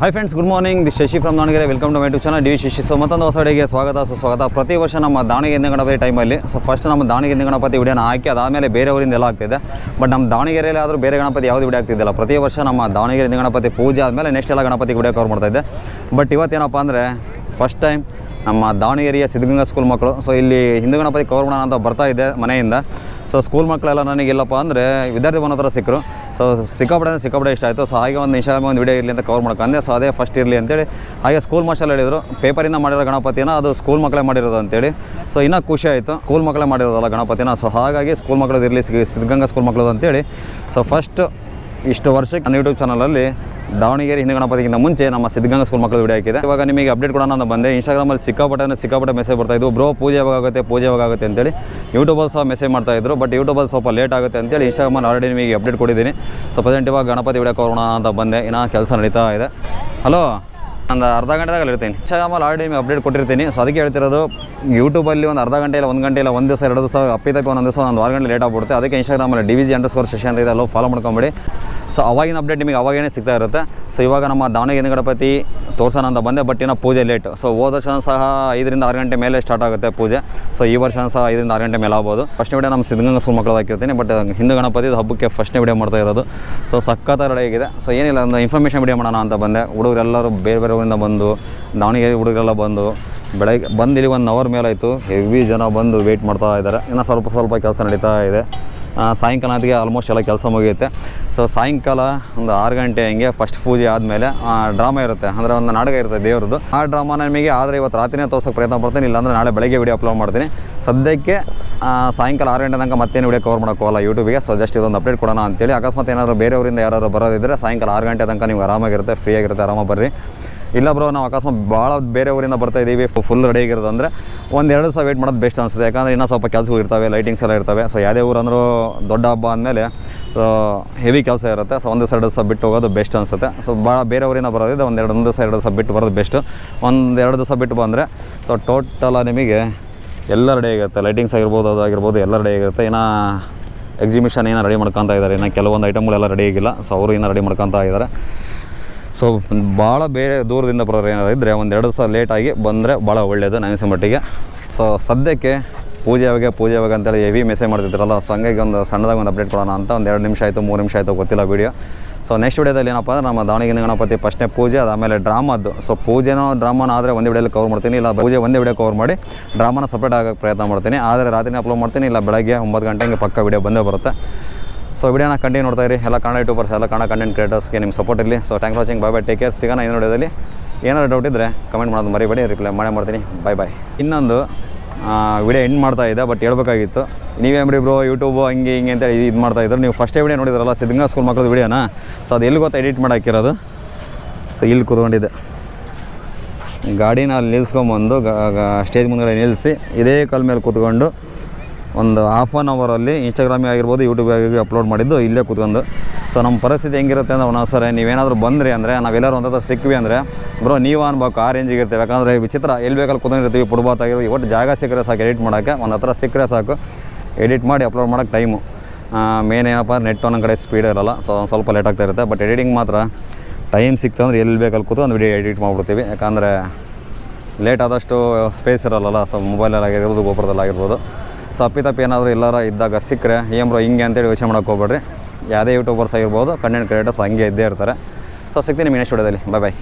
Hi friends good morning the Shashi from Davangere welcome to my to channel D V Shashi so ಮತ್ತೊಂದು ಹೊಸ ಅಡಿಗೆ ಸ್ವಾಗತ. ಸುಸ್ವಾಗತ ಪ್ರತಿ ವರ್ಷ ನಮ್ಮ ದಾವಣಗೆರೆ ಗಣಪತಿ ಟೈಮಲ್ಲಿ ಸೊ ಫಸ್ಟ್ ನಮ್ಮ ದಾವಣಗೆರೆ ಗಣಪತಿ ವಿಡಿಯೋನ ಹಾಕಿ, ಅದಾದಮೇಲೆ ಬೇರೆಯವರಿಂದ ಎಲ್ಲ ಆಗ್ತಿದೆ. ಬಟ್ ನಮ್ಮ ದಾವಣಗೆರೆಯಲ್ಲಿ ಆದರೂ ಬೇರೆ ಗಣಪತಿ ಯಾವುದು ವಿಡಿಯೋ ಆಗ್ತಿದ್ದಿಲ್ಲ. ಪ್ರತಿ ವರ್ಷ ನಮ್ಮ ದಾವಣಗೆರೆ ಗಣಪತಿ ಪೂಜೆ ಆದಮೇಲೆ ನೆಕ್ಸ್ಟ್ ಎಲ್ಲ ಗಣಪತಿ ವಿಡಿಯೋ ಕವರ್ ಮಾಡ್ತಾ ಇದ್ದೆ ಬಟ್ ಇವತ್ತೇನಪ್ಪ ಅಂದರೆ ಫಸ್ಟ್ ಟೈಮ್ ನಮ್ಮ ದಾವಣಗೆರೆಯ ಸಿದ್ಧಗಂಗಾ ಸ್ಕೂಲ್ ಮಕ್ಕಳು. ಸೊ ಇಲ್ಲಿ ಹಿಂದೂ ಗಣಪತಿ ಕವರ್ ಮಾಡೋಣ ಅಂತ ಬರ್ತಾ ಇದೆ ಮನೆಯಿಂದ. ಸೊ ಸ್ಕೂಲ್ ಮಕ್ಕಳೆಲ್ಲ ನನಗೆ ಇಲ್ಲಪ್ಪ ಅಂದರೆ ವಿದ್ಯಾರ್ಥಿ ಭವನ ಹತ್ರ ಸಿಕ್ಕರು ಸೊ ಸಿಕ್ಕಾಪಡೆ ಅಂದರೆ ಸಿಕ್ಕಾಪಡೆ ಇಷ್ಟ ಆಯಿತು. ಸೊ ಹಾಗೆ ಒಂದು ಇನ್ಸ್ಟಾಗ್ರಾಮ್ ಒಂದು ವಿಡಿಯೋ ಇರಲಿ ಅಂತ ಕವರ್ ಮಾಡ್ಕೊಂಡೆ ಸೊ ಅದೇ ಫಸ್ಟ್ ಇರಲಿ ಅಂತೇಳಿ. ಹಾಗೆ ಸ್ಕೂಲ್ ಮಾಸ್ಟರ್ ಹೇಳಿದರು ಪೇಪರಿಂದ ಮಾಡಿರೋ ಗಣಪತಿನ ಅದು ಸ್ಕೂಲ್ ಮಕ್ಕಳೇ ಮಾಡಿರೋದು ಅಂತೇಳಿ. ಸೊ ಇನ್ನೂ ಖುಷಿ ಆಯಿತು. ಸ್ಕೂಲ್ ಮಕ್ಕಳೇ ಮಾಡಿರೋದಲ್ಲ ಗಣಪತಿನ. ಸೊ ಹಾಗಾಗಿ ಸ್ಕೂಲ್ ಮಕ್ಕಳದ್ದು ಇರಲಿ ಸಿದ್ಧಗಂಗಾ ಸ್ಕೂಲ್ ಮಕ್ಕಳದು ಅಂತೇಳಿ. ಸೊ ಫಸ್ಟ್ ಇಷ್ಟು ವರ್ಷಕ್ಕೆ ನನ್ನ ಯೂಟ್ಯೂಬ್ ಚಾನಲಲ್ಲಿ ದಾವಣಗೆರೆ ಹಿಂದೆ ಗಣಪತಿಗಿಂತ ಮುಂಚೆ ನಮ್ಮ ಸಿದ್ಧಗಂಗಾ ಸ್ಕೂಲ್ ಮಕ್ಕಳು ವಿಡಿಯೋ ಹಾಕಿದೆ. ಇವಾಗ ನಿಮಗೆ ಅಪ್ಡೇಟ್ ಕೊಡೋಣ ಅಂತ ಬಂದೆ. ಇನ್ಸ್ಟಾಗ್ರಾಮಲ್ಲಿ ಸಿಕ್ಕಾಪಟ್ಟೆ ಸಿಕ್ಕಾಪಟ್ಟೆ ಮೆಸೇಜ್ ಬರ್ತಾ ಇದ್ದು ಬ್ರೋ ಪೂಜೆ ಯಾವಾಗ ಆಗುತ್ತೆ? ಪೂಜೆ ಯಾವಾಗ ಆಗುತ್ತೆ ಅಂತೇಳಿ ಯೂಟ್ಯೂಬಲ್ಲಿ ಸಹ ಮೆಸೇಜ್ ಮಾಡ್ತಾ ಇದ್ರು. ಬಟ್ ಯೂಟ್ಯೂಬಲ್ಲಿ ಸ್ವಲ್ಪ ಲೇಟ್ ಆಗುತ್ತೆ ಅಂತೇಳಿ ಇನ್ಸ್ಟಾಗ್ರಾಮಲ್ಲಿ ಆಲ್ರೆಡಿ ನಿಮಗೆ ಅಪ್ಡೇಟ್ ಕೊಟ್ಟಿದ್ದೀನಿ. ಸೊ ಪ್ರೆಸೆಂಟ್ ಇವಾಗ ಗಣಪತಿ ವಿಡಿಯೋ ಕೊಡೋಣ ಅಂತ ಬಂದೆ. ಇನ್ನೂ ಕೆಲಸ ನಡೀತಾ ಇದೆ. ಹಲೋ ಒಂದು ಅರ್ಧ ಗಂಟೆದಾಗ ಇರ್ತೀನಿ. ಇನ್ಸ್ಟಾಗ್ರಾಮಲ್ಲಿ ಆಲ್ರೆಡಿ ನಿಮಗೆ ಅಪ್ಡೇಟ್ ಕೊಟ್ಟಿರ್ತೀನಿ. ಸೊ ಅದಕ್ಕೆ ಹೇಳ್ತಿರೋದು ಯೂಟ್ಯೂಬಲ್ಲಿ ಒಂದು ಅರ್ಧ ಗಂಟೆ ಇಲ್ಲ ಒಂದು ಗಂಟೆ ಇಲ್ಲ, ಒಂದು ದಿವಸ, ಎರಡು ದಿವಸ ಅಪ್ಪಿತಪ್ಪಿ ಒಂದೊಂದು ದಿವಸ, ಒಂದು ವಾರ ಗಂಟೆ ಲೇಟ್ ಆಗ್ಬಿಡುತ್ತೆ. ಅದಕ್ಕೆ ಇನ್ಸ್ಟಾಗ್ರಾಮಲ್ಲಿ D V G under score session ಅಂತ ಇದೆ. ಅಲ್ಲೋ ಫಾಲೋ ಮಾಡ್ಕೊಂಬಿಡಿ. ಸೊ ಅವಾಗಿನ ಅಪ್ಡೇಟ್ ನಿಮಗೆ ಅವಾಗೇನೆ ಸಿಗ್ತಾ ಇರುತ್ತೆ. ಸೊ ಇವಾಗ ನಮ್ಮ ದಾವಣಗೆರೆ ಗಣಪತಿ ತೋರ್ಸೋಣ ಅಂತ ಬಂದೆ ಬಟ್ ಇನ್ನೂ ಪೂಜೆ ಲೇಟ್ ಸೊ ಹೋದ ವರ್ಷನೂ ಸಹ ಐದರಿಂದ ಆರು ಗಂಟೆ ಮೇಲೆ ಸ್ಟಾರ್ಟ್ ಆಗುತ್ತೆ ಪೂಜೆ. ಸೊ ಈ ವರ್ಷ ಸಹ ಐದರಿಂದ ಆರು ಗಂಟೆ ಮೇಲೆ ಆಗ್ಬೋದು. ಫಸ್ಟ್ ವಿಡಿಯೋ ನಮ್ಮ ಸಿದ್ಧಗಂಗಾ ಸ್ಕೂಲ್ ಮಕ್ಕಳು ಹಾಕಿರ್ತೀನಿ ಬಟ್ ಹಿಂದೂ ಗಣಪತಿ ಹಬ್ಬಕ್ಕೆ ಫಸ್ಟ್ನೇ ವಿಡಿಯೋ ಮಾಡ್ತಾ ಇರೋದು. ಸೊ ಸಖತ್ತ ರೆಡಿಯಾಗಿದೆ ಸೊ ಏನಿಲ್ಲ, ಒಂದು ಇನ್ಫಾರ್ಮೇಷನ್ ವಿಡಿಯೋ ಮಾಡೋಣ ಅಂತ ಬಂದೆ. ಹುಡುಗರೆಲ್ಲರೂ ಬೇರೆ ಬೇರೆ ಊರಿಂದ ಬಂದು, ದಾವಣಗೆರೆ ಹುಡುಗರೆಲ್ಲ ಬಂದು, ಬೆಳಗ್ಗೆ ಬಂದು ಇಲ್ಲಿ ಒಂದು ಅವರ್ ಮೇಲಾಯಿತು ಹೆವಿ ಜನ ಬಂದು ವೆಯ್ಟ್ ಮಾಡ್ತಾ ಇದ್ದಾರೆ. ಇನ್ನು ಸ್ವಲ್ಪ ಸ್ವಲ್ಪ ಕೆಲಸ ನಡೀತಾ ಇದೆ. ಸಾಯಂಕಾಲ ಅದಕ್ಕೆ ಆಲ್ಮೋಸ್ಟ್ ಎಲ್ಲ ಕೆಲಸ ಮುಗಿಯುತ್ತೆ. ಸೊ ಸಾಯಂಕಾಲ ಒಂದು ಆರು ಗಂಟೆ ಹಂಗೆ ಫಸ್ಟ್ ಪೂಜೆ ಆದಮೇಲೆ ಡ್ರಾಮಾ ಇರುತ್ತೆ. ಅಂದರೆ ಒಂದು ನಾಟಕ ಇರುತ್ತೆ ದೇವ್ರದ್ದು. ಆ ಡ್ರಾಮಾ ನಿಮಗೆ ಆದರೆ ಇವತ್ತು ರಾತ್ರಿನೇ ತೋರ್ಸೋಕೆ ಪ್ರಯತ್ನ ಪಡ್ತೀನಿ. ಇಲ್ಲಾಂದರೆ ನಾಳೆ ಬೆಳಗ್ಗೆ ವಿಡಿಯೋ ಅಪ್ಲೋಡ್ ಮಾಡ್ತೀನಿ. ಸದ್ಯಕ್ಕೆ ಸಾಯಂಕಾಲ ಆರು ಗಂಟೆ ತನಕ ಮತ್ತೇನು ವಿಡಿಯೋ ಕವರ್ ಮಾಡೋಕ್ಕೋಲ್ಲ ಯೂಟ್ಯೂಬಿಗೆ ಸೊ ಜಸ್ಟ್ ಇದೊಂದು ಅಪ್ಡೇಟ್ ಕೊಡೋಣ ಅಂತೇಳಿ. ಅಕಸ್ಮಾತ್ ಏನಾದರೂ ಬೇರೆಯವರಿಂದ ಯಾರಾದರೂ ಬರೋದಿದ್ದರೆ ಸಾಯಂಕಾಲ ಆರು ಗಂಟೆ ತನಕ ನೀವು ಆರಾಮಾಗಿರುತ್ತೆ ಫ್ರೀ ಆಗಿರುತ್ತೆ ಆರಾಮಾಗಿ ಬರ್ರಿ. ಇಲ್ಲ ಬ್ರೋ ನಾವು ಅಕಸ್ಮಾತ್ ಭಾಳ ಬೇರೆ ಊರಿಂದ ಬರ್ತಾ ಇದ್ದೀವಿ ಫುಲ್ ರೆಡಿ ಆಗಿರೋದು ಅಂದರೆ ಒಂದು ಎರಡು ಸಾವಿರ ವೇಟ್ ಮಾಡೋದು ಬೆಸ್ಟ್ ಅನಿಸುತ್ತೆ. ಯಾಕಂದರೆ ಇನ್ನೂ ಸ್ವಲ್ಪ ಕೆಲಸಗಳು ಇರ್ತವೆ ಲೈಟಿಂಗ್ಸ್ ಎಲ್ಲ ಇರ್ತವೆ. ಸೊ ಯಾವುದೇ ಊರು ಅಂದರೂ ದೊಡ್ಡ ಹಬ್ಬ ಅಂದಮೇಲೆ ಹೆವಿ ಕೆಲಸ ಇರುತ್ತೆ. ಸೊ ಒಂದು ಸೈಡ್ ದಿವಸ ಬಿಟ್ಟು ಹೋಗೋದು ಬೆಸ್ಟ್ ಅನಿಸುತ್ತೆ. ಸೊ ಭಾಳ ಬೇರೆಯವರಿಂದ ಬರೋದಿದೆ ಒಂದು ಎರಡು ಒಂದು ಎರಡು ದಿವಸ ಬಿಟ್ಟು ಬರೋದು ಬೆಸ್ಟ್ ಒಂದು ಎರಡು ದಿವಸ ಬಿಟ್ಟು ಬಂದರೆ ಸೊ ಟೋಟಲ ನಿಮಗೆ ಎಲ್ಲ ರೆಡಿ ಆಗಿರುತ್ತೆ ಲೈಟಿಂಗ್ಸ್ ಆಗಿರ್ಬೋದು, ಅದು ಆಗಿರ್ಬೋದು, ಎಲ್ಲ ರೆಡಿ ಆಗಿರುತ್ತೆ. ಇನ್ನು ಎಕ್ಸಿಬಿಷನ್ ಏನೋ ರೆಡಿ ಮಾಡ್ಕೊತಾ ಇದ್ದಾರೆ. ಇನ್ನು ಕೆಲವೊಂದು ಐಟಮ್ಗಳೆಲ್ಲ ರೆಡಿ ಆಗಿಲ್ಲ. ಸೊ ಅವರು ಇನ್ನೂ ರೆಡಿ ಮಾಡ್ಕೊತಾ ಇದ್ದಾರೆ. ಸೊ ಭಾಳ ಬೇರೆ ದೂರದಿಂದ ಬರೋರು ಏನಾರು ಇದ್ದರೆ ಒಂದೆರಡು ದಿವಸ ಲೇಟಾಗಿ ಬಂದರೆ ಭಾಳ ಒಳ್ಳೆಯದು ನನಗೆ ಮಟ್ಟಿಗೆ. ಸೊ ಸದ್ಯಕ್ಕೆ ಪೂಜೆ ಯಾವಾಗ ಪೂಜೆ ಯಾವಾಗ ಅಂತೇಳಿ ಹೆವಿ ಮೆಸೇಜ್ ಮಾಡ್ತಿದ್ರಲ್ಲ ಸೊ ಹಂಗಾಗಿ ಒಂದು ಸಣ್ಣದಾಗ ಒಂದು ಅಪ್ಡೇಟ್ ಕೊಡೋಣ ಅಂತ, ಒಂದು ಎರಡು ನಿಮಿಷ ಆಯಿತು, ಮೂರು ನಿಮಿಷ ಆಯಿತು, ಗೊತ್ತಿಲ್ಲ ವೀಡಿಯೋ ಸೊ ನೆಕ್ಸ್ಟ್ ವಿಡಿಯೋದಲ್ಲಿ ಏನಪ್ಪ ಅಂದ್ರೆ ನಮ್ಮ ದಾವಣಗೆರೆ ಗಣಪತಿ ಫಸ್ಟ್ನೇ ಪೂಜೆ, ಅದಾದಮೇಲೆ ಡ್ರಾಮದ್ದು ಸೊ ಪೂಜೆನೋ ಡ್ರಾಮಾನ ಆದರೆ ಒಂದೇ ವಿಡಿಯೋಲಿ ಕವರ್ ಮಾಡ್ತೀನಿ, ಇಲ್ಲ ಪೂಜೆ ಒಂದೇ ವಿಡಿಯೋ ಕವರ್ ಮಾಡಿ ಡ್ರಾಮಾನ ಸಪ್ರೇಟ್ ಆಗೋಕ್ಕೆ ಪ್ರಯತ್ನ ಮಾಡ್ತೀನಿ. ಆದರೆ ರಾತ್ರಿನೇ ಅಪ್ಲೋಡ್ ಮಾಡ್ತೀನಿ, ಇಲ್ಲ ಬೆಳಗ್ಗೆ ಒಂಬತ್ತು ಗಂಟೆಗೆ ಪಕ್ಕ ವಿಡಿಯೋ ಬಂದೇ ಬರುತ್ತೆ. ಸೊ ವಿಡಿಯೋನ ಕಂಟಿನ್ಯೂ ನೋಡ್ತಾ ಇರಿ. ಎಲ್ಲ ಕನ್ನಡ ಯೂಟ್ಯೂಬರ್ಸ್ ಎಲ್ಲ ಕನ್ನಡ ಕಂಟೆಂಟ್ ಕ್ರಿಯೇಟರ್ಸ್ಗೆ ನಿಮ್ಮ ಸಪೋರ್ಟ್ ಇರಲಿ. So thank watching bye bye take care ಸಿಗೋಣ ಇನ್ನೊಂದು ವಿಡಿಯೋದಲ್ಲಿ ಏನಾದ್ರು ಡೌಟ್ ಇದ್ದರೆ ಕಮೆಂಟ್ ಮಾಡೋದು ಮರಿಬೇಡಿ. ರಿಪ್ಲೈ ಮಾಡೇ ಮಾಡ್ತೀನಿ. ಬೈ ಬಾಯ್ ಇನ್ನೊಂದು ವಿಡಿಯೋ ಎಂಡ್ ಮಾಡ್ತಾ ಇದ್ದೆ ಬಟ್ ಹೇಳ್ಬೇಕಾಗಿತ್ತು. ನೀವೇ ಬಿಡಿ ಬ್ರೋ ಯೂಟ್ಯೂಬು ಹಂಗೆ ಹಿಂಗೆ ಅಂತ ಇದು ಮಾಡ್ತಾ ಇದ್ರು. ನೀವು ಫಸ್ಟೇ ವಿಡಿಯೋ ನೋಡಿದ್ರಲ್ಲ, ಸಿದ್ಧಗಂಗಾ ಸ್ಕೂಲ್ ಮಕ್ಕಳದ್ದು ವಿಡಿಯೋನ? ಸೊ ಅದು ಎಲ್ಲಿ ಗೊತ್ತಾ ಎಡಿಟ್ ಮಾಡಾಕಿರೋದು? ಸೊ ಇಲ್ಲಿ ಕೂತ್ಕೊಂಡಿದ್ದೆ. ಗಾಡಿನ ಅಲ್ಲಿ ನಿಲ್ಸ್ಕೊಂಬಂದು ಸ್ಟೇಜ್ ಮುಂದ್ಗಡೆ ನಿಲ್ಲಿಸಿ ಇದೇ ಕಾಲ ಮೇಲೆ ಕೂತ್ಕೊಂಡು ಒಂದು ಹಾಫ್ ಆನ್ ಅವರಲ್ಲಿ ಇನ್ಸ್ಟಾಗ್ರಾಮಿಗೆ ಆಗಿರ್ಬೋದು ಯೂಟ್ಯೂಬ್ ಆಗಿ ಅಪ್ಲೋಡ್ ಮಾಡಿದ್ದು ಇಲ್ಲೇ ಕೂತ್ಕೊಂಡು. ಸೊ ನಮ್ಮ ಪರಿಸ್ಥಿತಿ ಹೆಂಗಿರುತ್ತೆ ಅಂದ್ರೆ ಒಂದು ಸರ್ ನೀವೇನಾದರೂ ಬಂದ್ರಿ ಅಂದರೆ, ನಾವೆಲ್ಲರೂ ಒಂಥರ ಸಿಕ್ವಿ ಅಂದರೆ ಬ್ರೋ ನೀವು ಅನ್ಬೇಕು ಆ ರೇಂಜಿಗೆ ಇರ್ತೀವಿ. ಯಾಕಂದರೆ ವಿಚಿತ್ರ ಎಲ್ಲಿ ಬೇಕಲ್ಲಿ ಕೂತ್ಕೊಂಡಿರ್ತೀವಿ ಪುಡ್ಬಾತ್ ಆಗಿರ್ಬೋದು, ಒಟ್ಟು ಜಾಗ ಸಿಕ್ಕರೆ ಸಾಕು ಎಡಿಟ್ ಮಾಡೋಕ್ಕೆ ಒಂದು ಹತ್ರ ಸಿಕ್ಕರೆ ಸಾಕು ಎಡಿಟ್ ಮಾಡಿ ಅಪ್ಲೋಡ್ ಮಾಡೋಕ್ಕೆ ಟೈಮು ಮೇನ್ ಏನಪ್ಪ ನೆಟ್ ಒಂದೊಂದು ಕಡೆ ಸ್ಪೀಡ್ ಇರಲ್ಲ ಸೊ ಸ್ವಲ್ಪ ಲೇಟ್ ಆಗ್ತಾ ಇರುತ್ತೆ. ಬಟ್ ಎಡಿಟಿಂಗ್ ಮಾತ್ರ ಟೈಮ್ ಸಿಕ್ತು ಅಂದರೆ ಎಲ್ಲಿ ಬೇಕಲ್ಲಿ ಕೂತು ಒಂದು ವಿಡಿಯೋ ಎಡಿಟ್ ಮಾಡಿಬಿಡ್ತೀವಿ. ಯಾಕಂದರೆ ಲೇಟ್ ಆದಷ್ಟು ಸ್ಪೇಸ್ ಇರಲ್ಲ ಸೊ ಮೊಬೈಲಲ್ಲಿ ಆಗಿರ್ಬೋದು ಗೋಪುರದಲ್ಲಿ ಆಗಿರ್ಬೋದು ಸೊ ಅಪ್ಪಿತಪ್ಪಿ ಏನಾದರೂ ಎಲ್ಲಾರ ಇದ್ದಾಗ ಸಿಕ್ಕರೆ ಏಮ್ರೋ ಹಿಂಗೆ ಅಂತೇಳಿ ಯೋಚನೆ ಮಾಡೋಕೆ ಹೋಗ್ಬೇಡ್ರಿ. ಯಾವುದೇ ಯೂಟ್ಯೂಬರ್ಸ್ ಆಗಿರ್ಬೋದು ಕಂಟೆಂಟ್ ಕ್ರಿಯೇಟರ್ಸ್ ಹಂಗೆ ಇದ್ದೇ ಇರ್ತಾರೆ. ಸೊ ಸಿಗ್ತೀನಿ ನೆಕ್ಸ್ಟ್ ವಿಡಿಯೋದಲ್ಲಿ ಬಾಯ್ ಬಾಯ್